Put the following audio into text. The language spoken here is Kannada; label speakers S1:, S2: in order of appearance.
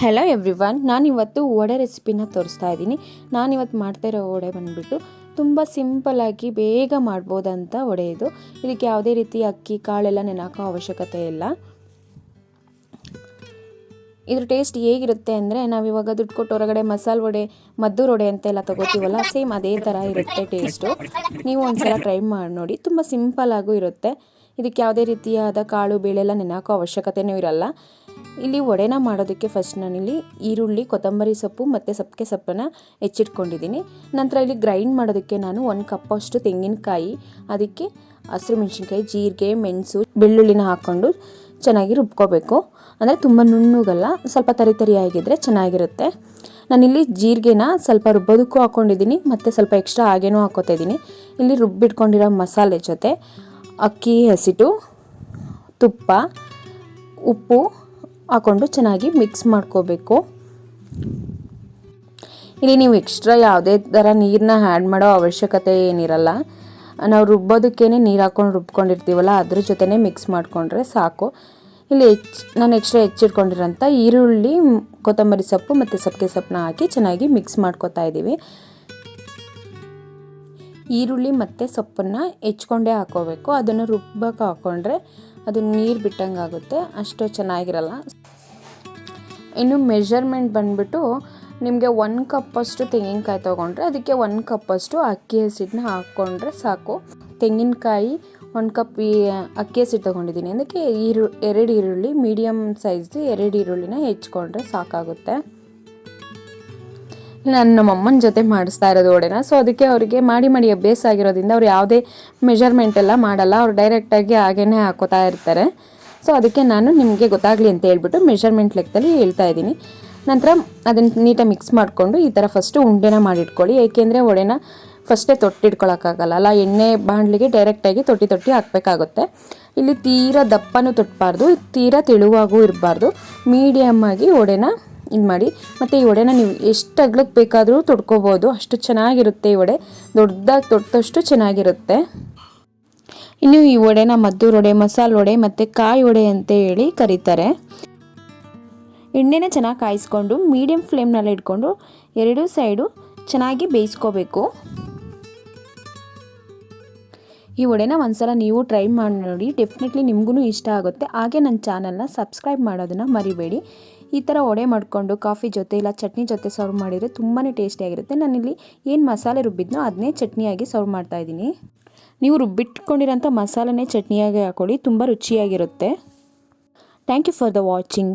S1: ಹೆಲೋ ಎವ್ರಿವನ್ ನಾನಿವತ್ತು ವಡೆ ರೆಸಿಪಿನ ತೋರಿಸ್ತಾ ಇದ್ದೀನಿ. ನಾನಿವತ್ತು ಮಾಡ್ತಾ ಇರೋ ವಡೆ ಬಂದುಬಿಟ್ಟು ತುಂಬ ಸಿಂಪಲ್ಲಾಗಿ ಬೇಗ ಮಾಡ್ಬೋದಂತ ವಡೆ ಇದು. ಇದಕ್ಕೆ ಯಾವುದೇ ರೀತಿ ಅಕ್ಕಿ, ಕಾಳೆಲ್ಲ ನೆನಾಕೋ ಅವಶ್ಯಕತೆ ಇಲ್ಲ. ಇದ್ರ ಟೇಸ್ಟ್ ಹೇಗಿರುತ್ತೆ ಅಂದರೆ ನಾವಿವಾಗ ದುಡ್ಡು ಕೊಟ್ಟು ಹೊರಗಡೆ ಮಸಾಲೆ ವಡೆ ಮದ್ದು ವಡೆ ಅಂತೆಲ್ಲ ತೊಗೋತೀವಲ್ಲ ಸೇಮ್ ಅದೇ ಥರ ಇರುತ್ತೆ ಟೇಸ್ಟು ನೀವು ಒಂದ್ಸಲ ಟ್ರೈ ಮಾಡಿ ನೋಡಿ, ತುಂಬ ಸಿಂಪಲ್ಲಾಗೂ ಇರುತ್ತೆ. ಇದಕ್ಕೆ ಯಾವುದೇ ರೀತಿಯಾದ ಕಾಳು, ಬೇಳೆಲ್ಲ ನೆನೆಹಾಕೋ ಅವಶ್ಯಕತೆಯೂ ಇರಲ್ಲ. ಇಲ್ಲಿ ವಡೆನ ಮಾಡೋದಕ್ಕೆ ಫಸ್ಟ್ ನಾನಿಲ್ಲಿ ಈರುಳ್ಳಿ, ಕೊತ್ತಂಬರಿ ಸೊಪ್ಪು ಮತ್ತು ಸಪ್ಪೆ ಸೊಪ್ಪನ್ನು ಹೆಚ್ಚಿಟ್ಕೊಂಡಿದ್ದೀನಿ. ನಂತರ ಇಲ್ಲಿ ಗ್ರೈಂಡ್ ಮಾಡೋದಕ್ಕೆ ನಾನು ಒಂದು ಕಪ್ಪಷ್ಟು ತೆಂಗಿನಕಾಯಿ, ಅದಕ್ಕೆ ಹಸಿರು ಮೆಣಸಿನ್ಕಾಯಿ, ಜೀರಿಗೆ, ಮೆಣಸು, ಬೆಳ್ಳುಳ್ಳಿನ ಹಾಕ್ಕೊಂಡು ಚೆನ್ನಾಗಿ ರುಬ್ಕೋಬೇಕು. ಅಂದರೆ ತುಂಬ ನುಣ್ಣುಗಲ್ಲ, ಸ್ವಲ್ಪ ತರಿ ತರಿಯಾಗಿದ್ದರೆ ಚೆನ್ನಾಗಿರುತ್ತೆ. ನಾನಿಲ್ಲಿ ಜೀರಿಗೆನ ಸ್ವಲ್ಪ ರುಬ್ಬೋದಕ್ಕೂ ಹಾಕ್ಕೊಂಡಿದ್ದೀನಿ ಮತ್ತು ಸ್ವಲ್ಪ ಎಕ್ಸ್ಟ್ರಾ ಹಾಗೇನೂ ಹಾಕೋತಾ ಇದ್ದೀನಿ. ಇಲ್ಲಿ ರುಬ್ಬಿಟ್ಕೊಂಡಿರೋ ಮಸಾಲೆ ಜೊತೆ ಅಕ್ಕಿ ಹಸಿಟ್ಟು ತುಪ್ಪ, ಉಪ್ಪು ಹಾಕ್ಕೊಂಡು ಚೆನ್ನಾಗಿ ಮಿಕ್ಸ್ ಮಾಡ್ಕೋಬೇಕು. ಇಲ್ಲಿ ನೀವು ಎಕ್ಸ್ಟ್ರಾ ಯಾವುದೇ ಥರ ನೀರನ್ನ ಆ್ಯಡ್ ಮಾಡೋ ಅವಶ್ಯಕತೆ ಏನಿರಲ್ಲ. ನಾವು ರುಬ್ಬೋದಕ್ಕೇ ನೀರು ಹಾಕ್ಕೊಂಡು ರುಬ್ಕೊಂಡಿರ್ತೀವಲ್ಲ, ಅದ್ರ ಜೊತೆನೇ ಮಿಕ್ಸ್ ಮಾಡಿಕೊಂಡ್ರೆ ಸಾಕು. ಇಲ್ಲಿ ಹೆಚ್ಚು ನಾನು ಎಕ್ಸ್ಟ್ರಾ ಹೆಚ್ಚಿಟ್ಕೊಂಡಿರೋಂಥ ಈರುಳ್ಳಿ, ಕೊತ್ತಂಬರಿ ಸೊಪ್ಪು ಮತ್ತು ಸಬ್ಬೆ ಸೊಪ್ಪನ್ನ ಹಾಕಿ ಚೆನ್ನಾಗಿ ಮಿಕ್ಸ್ ಮಾಡ್ಕೋತಾ ಇದ್ದೀವಿ. ಈರುಳ್ಳಿ ಮತ್ತು ಸೊಪ್ಪನ್ನು ಹೆಚ್ಕೊಂಡೇ ಹಾಕೋಬೇಕು. ಅದನ್ನು ರುಬ್ಬಕ್ಕೆ ಹಾಕ್ಕೊಂಡ್ರೆ ಅದು ನೀರು ಬಿಟ್ಟಂಗೆ ಆಗುತ್ತೆ ಅಷ್ಟು ಚೆನ್ನಾಗಿರಲ್ಲ. ಇನ್ನು ಮೆಷರ್ಮೆಂಟ್ ಬಂದುಬಿಟ್ಟು ನಿಮಗೆ ಒಂದು ಕಪ್ಪಷ್ಟು ತೆಂಗಿನಕಾಯಿ ತೊಗೊಂಡ್ರೆ ಅದಕ್ಕೆ ಒಂದು ಕಪ್ಪಷ್ಟು ಅಕ್ಕಿ ಹಸಿಟ್ಟನ್ನ ಹಾಕ್ಕೊಂಡ್ರೆ ಸಾಕು. ತೆಂಗಿನಕಾಯಿ ಒಂದು ಕಪ್ ಅಕ್ಕಿ ಹಸಿಟ್ಟು ತೊಗೊಂಡಿದ್ದೀನಿ. ಅದಕ್ಕೆ ಈರು, ಎರಡು ಈರುಳ್ಳಿ ಮೀಡಿಯಮ್ ಸೈಜ್ದು ಎರಡು ಈರುಳ್ಳಿನ ಹೆಚ್ಕೊಂಡ್ರೆ ಸಾಕಾಗುತ್ತೆ. ನಾನು ನಮ್ಮಮ್ಮನ ಜೊತೆ ಮಾಡಿಸ್ತಾ ಇರೋದು ಒಡೆನ ಸೊ ಅದಕ್ಕೆ ಅವರಿಗೆ ಮಾಡಿ ಮಾಡಿ ಅಭ್ಯಾಸ ಆಗಿರೋದ್ರಿಂದ ಅವ್ರು ಯಾವುದೇ ಮೆಜರ್ಮೆಂಟ್ ಎಲ್ಲ ಮಾಡಲ್ಲ. ಅವ್ರು ಡೈರೆಕ್ಟಾಗಿ ಹಾಗೇ ಹಾಕೋತಾ ಇರ್ತಾರೆ. ಸೊ ಅದಕ್ಕೆ ನಾನು ನಿಮಗೆ ಗೊತ್ತಾಗಲಿ ಅಂತ ಹೇಳ್ಬಿಟ್ಟು ಮೆಷರ್ಮೆಂಟ್ ಲೆಕ್ಕದಲ್ಲಿ ಹೇಳ್ತಾ ಇದ್ದೀನಿ. ನಂತರ ಅದನ್ನು ನೀಟಾಗಿ ಮಿಕ್ಸ್ ಮಾಡಿಕೊಂಡು ಈ ಥರ ಫಸ್ಟು ಉಂಡೆನ ಮಾಡಿಟ್ಕೊಳ್ಳಿ. ಏಕೆಂದರೆ ಒಡೆನ ಫಸ್ಟೇ ತೊಟ್ಟಿಟ್ಕೊಳ್ಳೋಕ್ಕಾಗಲ್ಲ ಅಲ್ಲ, ಎಣ್ಣೆ ಬಾಣಲಿಗೆ ಡೈರೆಕ್ಟಾಗಿ ತೊಟ್ಟಿ ತೊಟ್ಟಿ ಹಾಕಬೇಕಾಗುತ್ತೆ. ಇಲ್ಲಿ ತೀರಾ ದಪ್ಪನೂ ತೊಟ್ಟಬಾರ್ದು ತೀರಾ ತೆಳುವಾಗೂ ಇರಬಾರ್ದು. ಮೀಡಿಯಮ್ಮಾಗಿ ಒಡೆನ ಇದು ಮಾಡಿ. ಮತ್ತು ಈ ವಡೆನ ನೀವು ಎಷ್ಟು ಅಗ್ಲಕ್ಕೆ ಬೇಕಾದರೂ ತೊಡ್ಕೋಬೋದು. ಅಷ್ಟು ಚೆನ್ನಾಗಿರುತ್ತೆ ಈ ವಡೆ. ದೊಡ್ಡದಾಗಿ ತೊಡ್ದಷ್ಟು ಚೆನ್ನಾಗಿರುತ್ತೆ. ಇನ್ನು ಈ ವಡೆನ ಮದ್ದೂರು ವಡೆ, ಮಸಾಲೆ ವಡೆ ಮತ್ತು ಕಾಯಿ ವಡೆ ಅಂತ ಹೇಳಿ ಕರೀತಾರೆ. ಎಣ್ಣೆನ ಚೆನ್ನಾಗಿ ಕಾಯಿಸ್ಕೊಂಡು ಮೀಡಿಯಮ್ ಫ್ಲೇಮ್ನಲ್ಲಿ ಇಟ್ಕೊಂಡು, ಎರಡೂ ಸೈಡು ಚೆನ್ನಾಗಿ ಬೇಯಿಸ್ಕೋಬೇಕು. ಈ ವಡೆನ ಒಂದ್ಸಲ ನೀವು ಟ್ರೈ ಮಾಡಿ ನೋಡಿ ಡೆಫಿನೆಟ್ಲಿ ನಿಮಗೂ ಇಷ್ಟ ಆಗುತ್ತೆ. ಹಾಗೆ ನನ್ನ ಚಾನಲ್ನ ಸಬ್ಸ್ಕ್ರೈಬ್ ಮಾಡೋದನ್ನು ಮರಿಬೇಡಿ. ಈ ಥರ ವಡೆ ಮಾಡಿಕೊಂಡು ಕಾಫಿ ಜೊತೆ ಇಲ್ಲ ಚಟ್ನಿ ಜೊತೆ ಸರ್ವ್ ಮಾಡಿದರೆ ತುಂಬಾ ಟೇಸ್ಟಿಯಾಗಿರುತ್ತೆ ನಾನಿಲ್ಲಿ ಏನು ಮಸಾಲೆ ರುಬ್ಬಿದ್ನೋ ಅದನ್ನೇ ಚಟ್ನಿಯಾಗಿ ಸರ್ವ್ ಮಾಡ್ತಾಯಿದ್ದೀನಿ ನೀವು ರುಬ್ಬಿಟ್ಕೊಂಡಿರೋಂಥ ಮಸಾಲನೇ ಚಟ್ನಿಯಾಗಿ ಹಾಕೊಳ್ಳಿ, ತುಂಬ ರುಚಿಯಾಗಿರುತ್ತೆ. Thank you for the watching